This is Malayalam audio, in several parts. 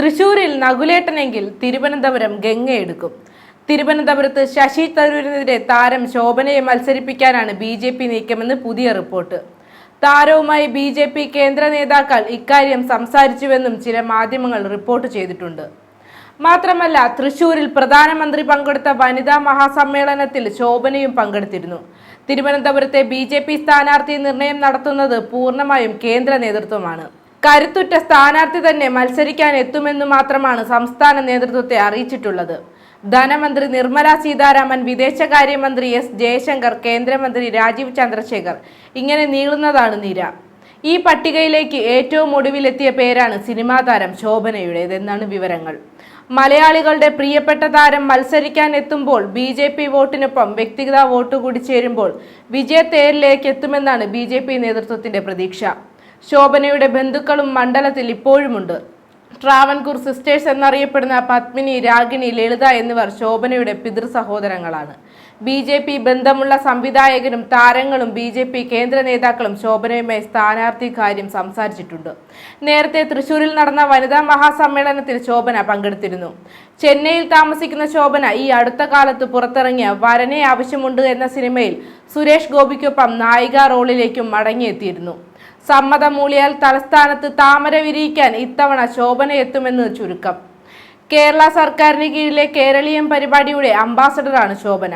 തൃശൂരിൽ നകുലേട്ടനെങ്കിൽ തിരുവനന്തപുരം ഗംഗയെടുക്കും. തിരുവനന്തപുരത്ത് ശശി തരൂരിനെതിരെ താരം ശോഭനയെ മത്സരിപ്പിക്കാനാണ് ബി ജെ പി നീക്കമെന്ന് പുതിയ റിപ്പോർട്ട്. താരവുമായി ബി ജെ പി കേന്ദ്ര നേതാക്കൾ ഇക്കാര്യം സംസാരിച്ചുവെന്നും ചില മാധ്യമങ്ങൾ റിപ്പോർട്ട് ചെയ്തിട്ടുണ്ട്. മാത്രമല്ല തൃശൂരിൽ പ്രധാനമന്ത്രി പങ്കെടുത്ത വനിതാ മഹാസമ്മേളനത്തിൽ ശോഭനയും പങ്കെടുത്തിരുന്നു. തിരുവനന്തപുരത്തെ ബി ജെ പി സ്ഥാനാർത്ഥി നിർണയം നടത്തുന്നത് പൂർണമായും കേന്ദ്ര നേതൃത്വമാണ്. കരുത്തുറ്റ സ്ഥാനാർത്ഥി തന്നെ മത്സരിക്കാൻ എത്തുമെന്ന് മാത്രമാണ് സംസ്ഥാന നേതൃത്വത്തെ അറിയിച്ചിട്ടുള്ളത്. ധനമന്ത്രി നിർമ്മല സീതാരാമൻ വിദേശകാര്യമന്ത്രി എസ് ജയശങ്കർ കേന്ദ്രമന്ത്രി രാജീവ് ചന്ദ്രശേഖർ ഇങ്ങനെ നീളുന്നതാണ് നിര. ഈ പട്ടികയിലേക്ക് ഏറ്റവും ഒടുവിലെത്തിയ പേരാണ് സിനിമാ താരം ശോഭനയുടേതെന്നാണ് വിവരങ്ങൾ. മലയാളികളുടെ പ്രിയപ്പെട്ട താരം മത്സരിക്കാൻ എത്തുമ്പോൾ ബി ജെ പി വോട്ടിനൊപ്പം വ്യക്തിഗത വോട്ട് കൂടി ചേരുമ്പോൾ വിജയത്തേരിലേക്ക് എത്തുമെന്നാണ് ബി ജെ പി നേതൃത്വത്തിന്റെ പ്രതീക്ഷ. ശോഭനയുടെ ബന്ധുക്കളും മണ്ഡലത്തിൽ ഇപ്പോഴുമുണ്ട്. ട്രാവൻകൂർ സിസ്റ്റേഴ്സ് എന്നറിയപ്പെടുന്ന പത്മിനി രാഗിണി ലളിത എന്നിവർ ശോഭനയുടെ പിതൃ സഹോദരങ്ങളാണ് ബി ജെ പി ബന്ധമുള്ള സംവിധായകരും താരങ്ങളും ബി ജെ പി കേന്ദ്ര നേതാക്കളും ശോഭനയുമായി സ്ഥാനാർത്ഥി കാര്യം സംസാരിച്ചിട്ടുണ്ട്. നേരത്തെ തൃശൂരിൽ നടന്ന വനിതാ മഹാസമ്മേളനത്തിൽ ശോഭന പങ്കെടുത്തിരുന്നു. ചെന്നൈയിൽ താമസിക്കുന്ന ശോഭന ഈ അടുത്ത കാലത്ത് പുറത്തിറങ്ങിയ വരനെ ആവശ്യമുണ്ട് എന്ന സിനിമയിൽ സുരേഷ് ഗോപിക്കൊപ്പം നായിക റോളിലേക്കും മടങ്ങിയെത്തിയിരുന്നു. സമ്മതമൂളിയാൽ തലസ്ഥാനത്ത് താമര വിരിയിക്കാൻ ഇത്തവണ ശോഭന എത്തുമെന്ന് ചുരുക്കം. കേരള സർക്കാരിന് കീഴിലെ കേരളീയം പരിപാടിയുടെ അംബാസഡറാണ് ശോഭന.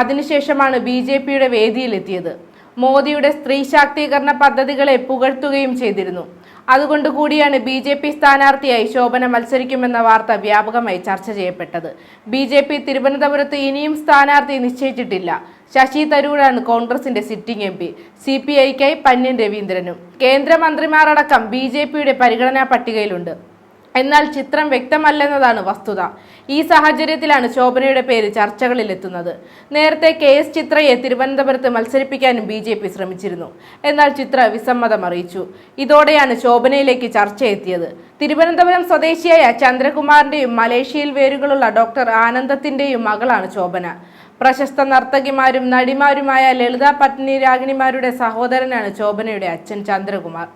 അതിനുശേഷമാണ് ബി ജെ പിയുടെ വേദിയിലെത്തിയത്. മോദിയുടെ സ്ത്രീ ശാക്തീകരണ പദ്ധതികളെ പുകഴ്ത്തുകയും ചെയ്തിരുന്നു. അതുകൊണ്ട് കൂടിയാണ് ബി ജെ പി സ്ഥാനാർത്ഥിയായി ശോഭന മത്സരിക്കുമെന്ന വാർത്ത വ്യാപകമായി ചർച്ച ചെയ്യപ്പെട്ടത്. ബി ജെ പി തിരുവനന്തപുരത്ത് ഇനിയും സ്ഥാനാർത്ഥി നിശ്ചയിച്ചിട്ടില്ല. ശശി തരൂരാണ് കോൺഗ്രസിന്റെ sitting M P. C P ഐക്കായി Pannyan രവീന്ദ്രനും. കേന്ദ്രമന്ത്രിമാരടക്കം ബി ജെ പിയുടെ പരിഗണനാ പട്ടികയിലുണ്ട്. എന്നാൽ ചിത്രം വ്യക്തമല്ലെന്നതാണ് വസ്തുത. ഈ സാഹചര്യത്തിലാണ് ശോഭനയുടെ പേര് ചർച്ചകളിലെത്തുന്നത്. നേരത്തെ കെ എസ് ചിത്രയെ തിരുവനന്തപുരത്ത് മത്സരിപ്പിക്കാനും ബി ജെ പി ശ്രമിച്ചിരുന്നു. എന്നാൽ ചിത്ര വിസമ്മതം അറിയിച്ചു. ഇതോടെയാണ് ശോഭനയിലേക്ക് ചർച്ച എത്തിയത് തിരുവനന്തപുരം സ്വദേശിയായ ചന്ദ്രകുമാറിന്റെയും മലേഷ്യയിൽ വേരുകളുള്ള ഡോക്ടർ ആനന്ദത്തിന്റെയും മകളാണ് ശോഭന. പ്രശസ്ത നർത്തകിമാരും നടിമാരുമായ ലളിത പത്നി രാഗിണിമാരുടെ സഹോദരനാണ് ശോഭനയുടെ അച്ഛൻ ചന്ദ്രകുമാർ.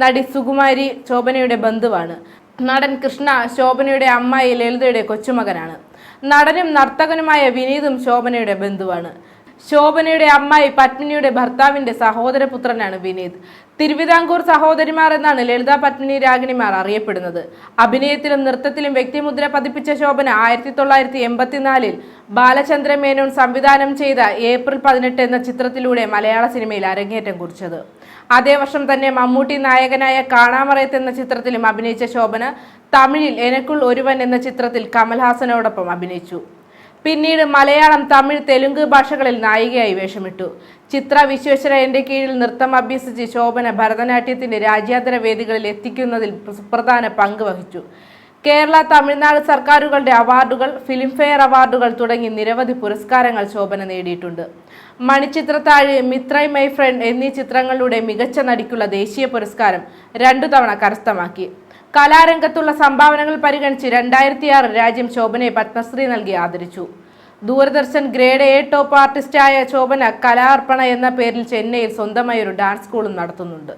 നടി സുകുമാരി ശോഭനയുടെ ബന്ധുവാണ്. നടൻ കൃഷ്ണ ശോഭനയുടെ അമ്മായി ലളിതയുടെ കൊച്ചുമകനാണ്. നടനും നർത്തകനുമായ വിനീതും ശോഭനയുടെ ബന്ധുവാണ്. ശോഭനയുടെ അമ്മായി പത്മിനിയുടെ ഭർത്താവിന്റെ സഹോദരപുത്രനാണ് വിനീത്. തിരുവിതാംകൂർ സഹോദരിമാർ എന്നാണ് ലളിത പത്മിനി രാഗിണിമാർ അറിയപ്പെടുന്നത്. അഭിനയത്തിലും നൃത്തത്തിലും വ്യക്തിമുദ്ര പതിപ്പിച്ച ശോഭന ആയിരത്തി തൊള്ളായിരത്തി എൺപത്തിനാലിൽ ബാലചന്ദ്ര മേനോൻ സംവിധാനം ചെയ്ത ഏപ്രിൽ പതിനെട്ട് എന്ന ചിത്രത്തിലൂടെ മലയാള സിനിമയിൽ അരങ്ങേറ്റം കുറിച്ചത്. അതേ വർഷം തന്നെ മമ്മൂട്ടി നായകനായ കാണാമറയത്ത് എന്ന ചിത്രത്തിലും അഭിനയിച്ച ശോഭന തമിഴിൽ എനക്കുൾ ഒരുവൻ എന്ന ചിത്രത്തിൽ കമൽഹാസനോടൊപ്പം അഭിനയിച്ചു. പിന്നീട് മലയാളം തമിഴ് തെലുങ്ക് ഭാഷകളിൽ നായികയായി വേഷമിട്ടു. ചിത്ര വിശ്വേശ്വരയന്റെ കീഴിൽ നൃത്തം അഭ്യസിച്ച് ശോഭന ഭരതനാട്യത്തിന്റെ രാജ്യാന്തര വേദികളിൽ എത്തിക്കുന്നതിൽ സുപ്രധാന പങ്ക് വഹിച്ചു. കേരള തമിഴ്നാട് സർക്കാരുകളുടെ അവാർഡുകൾ ഫിലിംഫെയർ അവാർഡുകൾ തുടങ്ങി നിരവധി പുരസ്കാരങ്ങൾ ശോഭന നേടിയിട്ടുണ്ട്. മണിച്ചിത്രത്താഴ് മിത്രൈ മൈ ഫ്രണ്ട് എന്നീ ചിത്രങ്ങളിലൂടെ മികച്ച നടിക്കുള്ള ദേശീയ പുരസ്കാരം രണ്ടു തവണ കരസ്ഥമാക്കി. കലാരംഗത്തുള്ള സംഭാവനകൾ പരിഗണിച്ച് രണ്ടായിരത്തി ആറ് രാജ്യം ശോഭനയെ പത്മശ്രീ നൽകി ആദരിച്ചു. ദൂരദർശൻ ഗ്രേഡ് എ ടോപ്പ് ആർട്ടിസ്റ്റായ ശോഭന കലാർപ്പണ എന്ന പേരിൽ ചെന്നൈയിൽ സ്വന്തമായി ഒരു ഡാൻസ് സ്കൂളും നടത്തുന്നുണ്ട്.